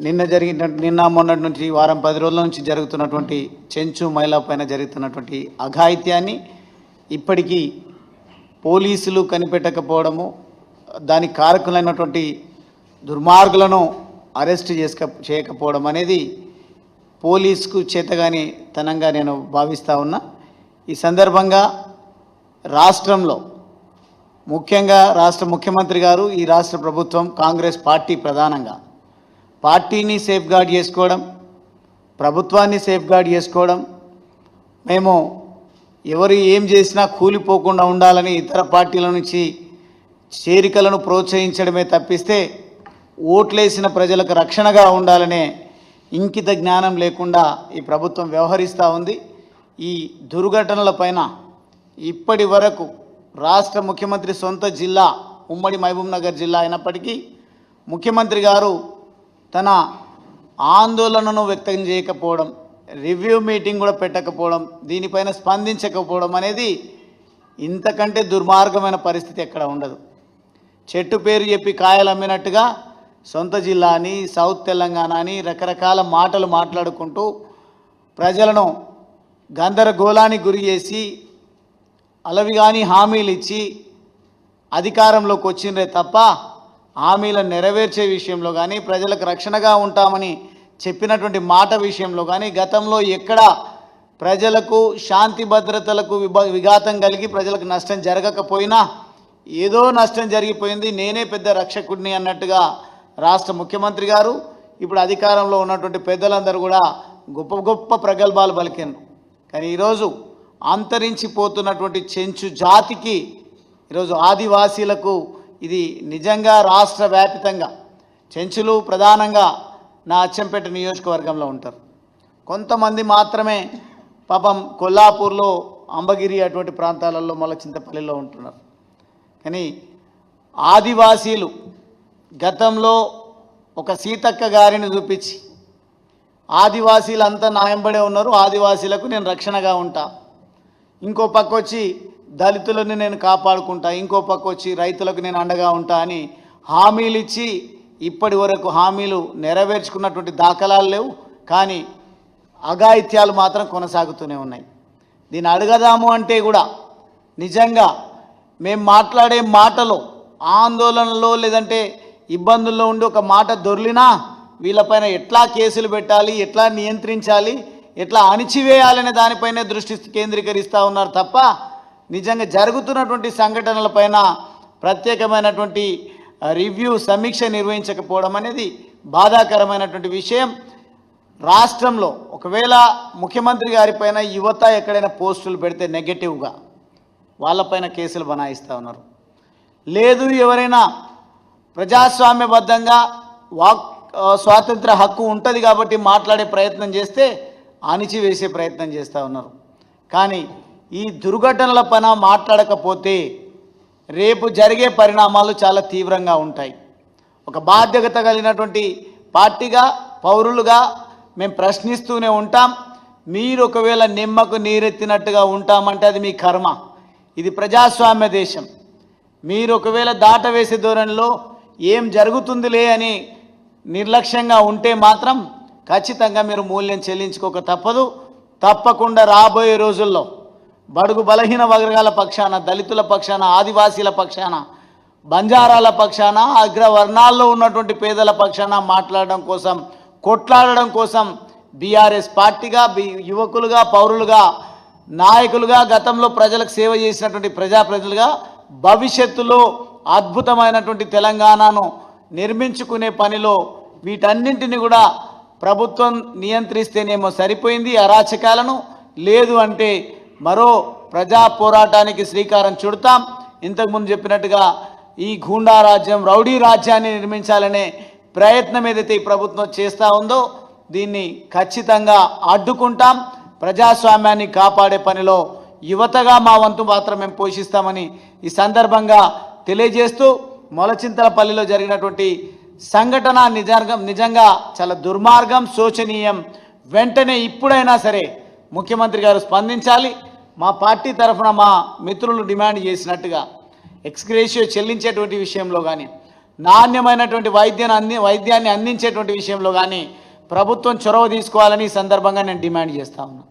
నిన్న జరిగిన నిన్న మొన్నటి నుంచి వారం పది రోజుల నుంచి జరుగుతున్నటువంటి చెంచు మహిళా పైన జరుగుతున్నటువంటి అఘాయిత్యాన్ని ఇప్పటికీ పోలీసులు కనిపెట్టకపోవడము దానికి కారకులైనటువంటి దుర్మార్గులను అరెస్ట్ చేసుక చేయకపోవడం అనేది పోలీసుకు చేతగాని తనంగా నేను భావిస్తూ ఉన్నా. ఈ సందర్భంగా రాష్ట్రంలో ముఖ్యంగా రాష్ట్ర ముఖ్యమంత్రి గారు ఈ రాష్ట్ర ప్రభుత్వం కాంగ్రెస్ పార్టీ ప్రధానంగా పార్టీని సేఫ్ గార్డ్ చేసుకోవడం ప్రభుత్వాన్ని సేఫ్ గార్డ్ చేసుకోవడం మేము ఎవరు ఏం చేసినా కూలిపోకుండా ఉండాలని ఇతర పార్టీల నుంచి చేరికలను ప్రోత్సహించడమే తప్పిస్తే ఓట్లేసిన ప్రజలకు రక్షణగా ఉండాలనే ఇంకిత జ్ఞానం లేకుండా ఈ ప్రభుత్వం వ్యవహరిస్తూ ఉంది. ఈ దుర్ఘటనల పైన ఇప్పటి వరకు రాష్ట్ర ముఖ్యమంత్రి సొంత జిల్లా ఉమ్మడి మహబూబ్నగర్ జిల్లా అయినప్పటికీ ముఖ్యమంత్రి గారు తన ఆందోళనను వ్యక్తం చేయకపోవడం రివ్యూ మీటింగ్ కూడా పెట్టకపోవడం దీనిపైన స్పందించకపోవడం అనేది ఇంతకంటే దుర్మార్గమైన పరిస్థితి ఎక్కడ ఉండదు. చెట్టు పేరు చెప్పి కాయలు అమ్మినట్టుగా సొంత జిల్లా అని సౌత్ తెలంగాణ అని రకరకాల మాటలు మాట్లాడుకుంటూ ప్రజలను గందరగోళానికి గురి చేసి అలవిగాని హామీలు ఇచ్చి అధికారంలోకి వచ్చిండ్రే తప్ప హామీలను నెరవేర్చే విషయంలో కానీ ప్రజలకు రక్షణగా ఉంటామని చెప్పినటువంటి మాట విషయంలో కానీ గతంలో ఎక్కడ ప్రజలకు శాంతి భద్రతలకు విఘాతం కలిగి ప్రజలకు నష్టం జరగకపోయినా ఏదో నష్టం జరిగిపోయింది నేనే పెద్ద రక్షకుడిని అన్నట్టుగా రాష్ట్ర ముఖ్యమంత్రి గారు ఇప్పుడు అధికారంలో ఉన్నటువంటి పెద్దలందరూ కూడా గొప్ప గొప్ప ప్రగల్భాలు పలికినారు కానీ ఈరోజు అంతరించిపోతున్నటువంటి చెంచు జాతికి ఈరోజు ఆదివాసీలకు ఇది నిజంగా రాష్ట్ర వ్యాపితంగా చెంచులు ప్రధానంగా నా అచ్చంపేట నియోజకవర్గంలో ఉంటారు. కొంతమంది మాత్రమే పాపం కొల్లాపూర్లో అంబగిరి అటువంటి ప్రాంతాలలో మళ్ళీ చింతపల్లిలో ఉంటున్నారు. కానీ ఆదివాసీలు గతంలో ఒక సీతక్క గారిని చూపించి ఆదివాసీలు అంతా నాయంబడే ఉన్నారు ఆదివాసీలకు నేను రక్షణగా ఉంటా. ఇంకో పక్క వచ్చి దళితులను నేను కాపాడుకుంటా ఇంకో పక్క వచ్చి రైతులకు నేను అండగా ఉంటా అని హామీలు ఇచ్చి ఇప్పటి వరకు హామీలు నెరవేర్చుకున్నటువంటి దాఖలాలు లేవు. కానీ అఘాయిత్యాలు మాత్రం కొనసాగుతూనే ఉన్నాయి. దీన్ని అడగదాము అంటే కూడా నిజంగా మేము మాట్లాడే మాటలో ఆందోళనలో లేదంటే ఇబ్బందుల్లో ఉండి ఒక మాట దొర్లినా వీళ్ళపైన ఎట్లా కేసులు పెట్టాలి ఎట్లా నియంత్రించాలి ఎట్లా అణిచివేయాలనే దానిపైనే దృష్టి కేంద్రీకరిస్తూ ఉన్నారు తప్ప నిజంగా జరుగుతున్నటువంటి సంఘటనలపైన ప్రత్యేకమైనటువంటి రివ్యూ సమీక్ష నిర్వహించకపోవడం అనేది బాధాకరమైనటువంటి విషయం. రాష్ట్రంలో ఒకవేళ ముఖ్యమంత్రి గారిపైన యువత ఎక్కడైనా పోస్టులు పెడితే నెగటివ్గా వాళ్ళపైన కేసులు బనాయిస్తూ ఉన్నారు. లేదు ఎవరైనా ప్రజాస్వామ్యబద్ధంగా వాక్ స్వాతంత్ర హక్కు ఉంటుంది కాబట్టి మాట్లాడే ప్రయత్నం చేస్తే అణిచివేసే ప్రయత్నం చేస్తూ ఉన్నారు. కానీ ఈ దుర్ఘటనల పైన మాట్లాడకపోతే రేపు జరిగే పరిణామాలు చాలా తీవ్రంగా ఉంటాయి. ఒక బాధ్యత కలిగినటువంటి పార్టీగా పౌరులుగా మేము ప్రశ్నిస్తూనే ఉంటాం. మీరు ఒకవేళ నిమ్మకు నీరెత్తినట్టుగా ఉంటామంటే అది మీ కర్మ. ఇది ప్రజాస్వామ్య దేశం. మీరు ఒకవేళ దాటవేసే ధోరణిలో ఏం జరుగుతుందిలే అని నిర్లక్ష్యంగా ఉంటే మాత్రం ఖచ్చితంగా మీరు మూల్యం చెల్లించుకోక తప్పదు. తప్పకుండా రాబోయే రోజుల్లో బడుగు బలహీన వర్గాల పక్షాన దళితుల పక్షాన ఆదివాసీల పక్షాన బంజారాల పక్షాన అగ్రవర్ణాల్లో ఉన్నటువంటి పేదల పక్షాన మాట్లాడడం కోసం కొట్లాడడం కోసం బీఆర్ఎస్ పార్టీగా బి యువకులుగా పౌరులుగా నాయకులుగా గతంలో ప్రజలకు సేవ చేసినటువంటి ప్రజాప్రతినిధులుగా భవిష్యత్తులో అద్భుతమైనటువంటి తెలంగాణను నిర్మించుకునే పనిలో వీటన్నింటిని కూడా ప్రభుత్వం నియంత్రిస్తేనేమో సరిపోయింది అరాచకాలను లేదు అంటే మరో ప్రజా పోరాటానికి శ్రీకారం చుడతాం. ఇంతకుముందు చెప్పినట్టుగా ఈ గూండా రాజ్యం రౌడీ రాజ్యాన్ని నిర్మించాలనే ప్రయత్నం ఏదైతే ఈ ప్రభుత్వం చేస్తూ ఉందో దీన్ని ఖచ్చితంగా అడ్డుకుంటాం. ప్రజాస్వామ్యాన్ని కాపాడే పనిలో యువతగా మా వంతు మాత్రం మేము పోషిస్తామని ఈ సందర్భంగా తెలియజేస్తూ మొలచింతలపల్లిలో జరిగినటువంటి సంఘటన నిజంగా నిజంగా చాలా దుర్మార్గం శోచనీయం. వెంటనే ఇప్పుడైనా సరే ముఖ్యమంత్రి గారు స్పందించాలి. మా పార్టీ తరఫున మా మిత్రులు డిమాండ్ చేసినట్టుగా ఎక్స్గ్రేషియో చెల్లించేటువంటి విషయంలో కానీ నాణ్యమైనటువంటి వైద్యాన్ని అంది వైద్యాన్ని అందించేటువంటి విషయంలో కానీ ప్రభుత్వం చొరవ తీసుకోవాలని ఈ సందర్భంగా నేను డిమాండ్ చేస్తా ఉన్నా.